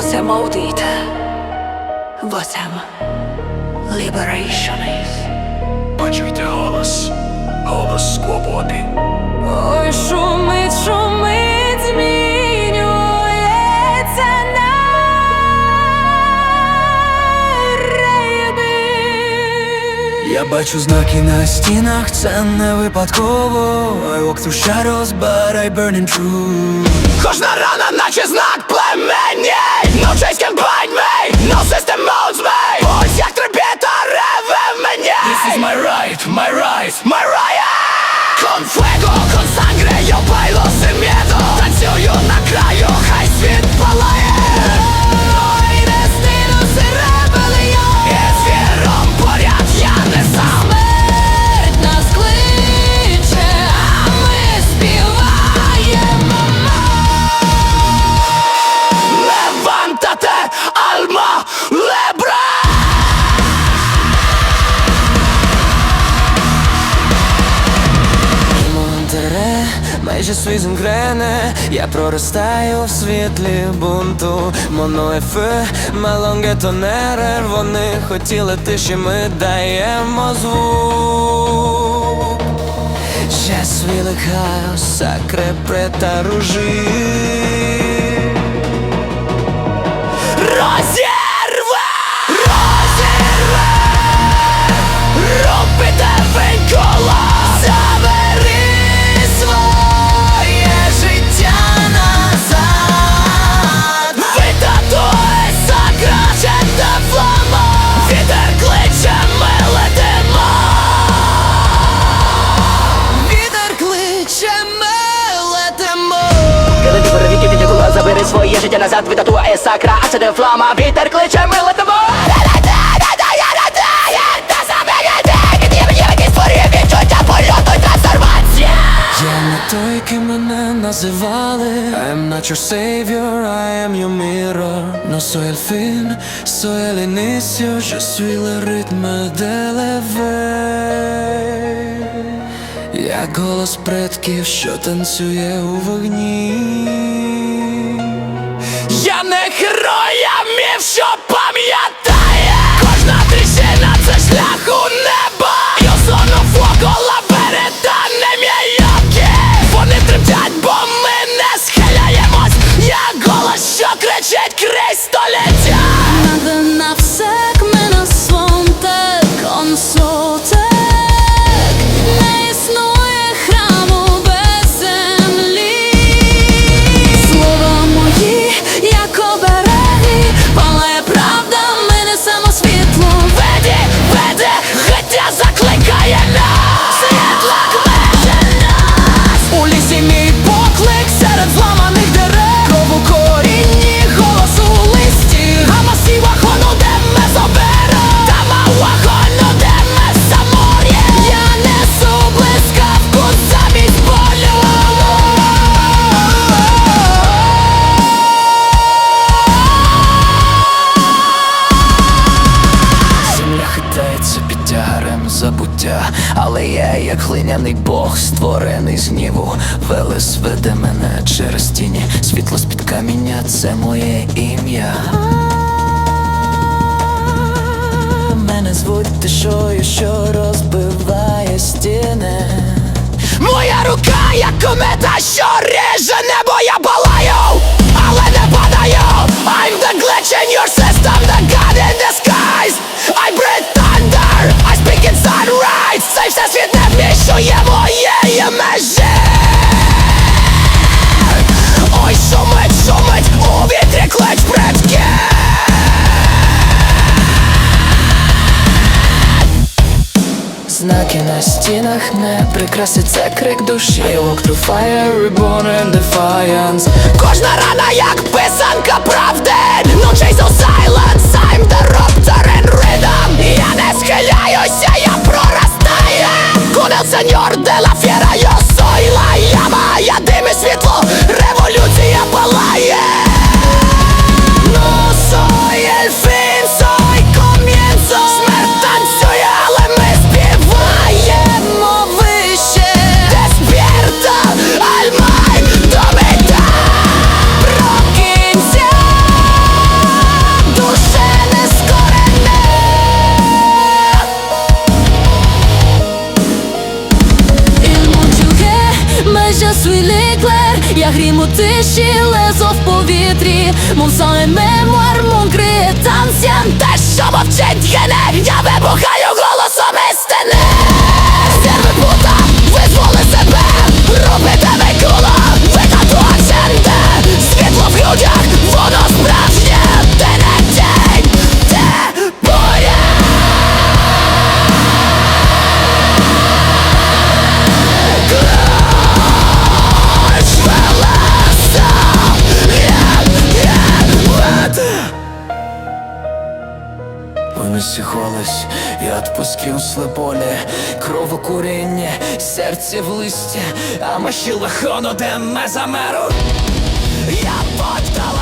Você é maldita. Você. Почуйте голос, голос свободи. Ой, шумить, шумить, змінюється на рейби. Я бачу знаки на стінах, це не випадково I walk through shadows, but I burn in true Кожна рана, наче знак племені No chase can bind me, майже свізм грене Я проростаю в світлі бунту. Моноефе, малонге тонерер Вони хотіли тиші, ми даємо звук. Щас suis сакре прета sacré забери своє життя назад Відатує сакра, а це не флама. Вітер кличе, ми летимо. Той, ким мене називали. I'm not your savior, I am your mirror. No soy el fin, soy el inicio Je suis le rythme de l'éveil Я голос предків, що танцює у вогні Не міф, що пам'ятає. Кожна тріщина це шлях у я, як глиняний бог, створений з гніву Велес веде мене через тіні, світло з-під каміння, це моє ім'я. Мене звуть тишою, що розбиває стіни. Моя рука, як комета, що реже небо, я палаю, Знаки на стінах не прикрасить це крик душі Walk through fire, reborn in defiance Кожна рана як писанка правди No chase of silence, I'm the raptor in rhythm Я не схиляюся, я проростаю Con el señor de la fiera, yo soy la llama Я свій ліклер, я грім у тиші, лезо в повітрі, мов займе мормон, крит, танцям, те, що мовчить генер, я вибухаю. Невесвідомість голос і отпусків слеполя, кровокуріння, серце в листя, а маші лихоно де мезамеру. Я подала.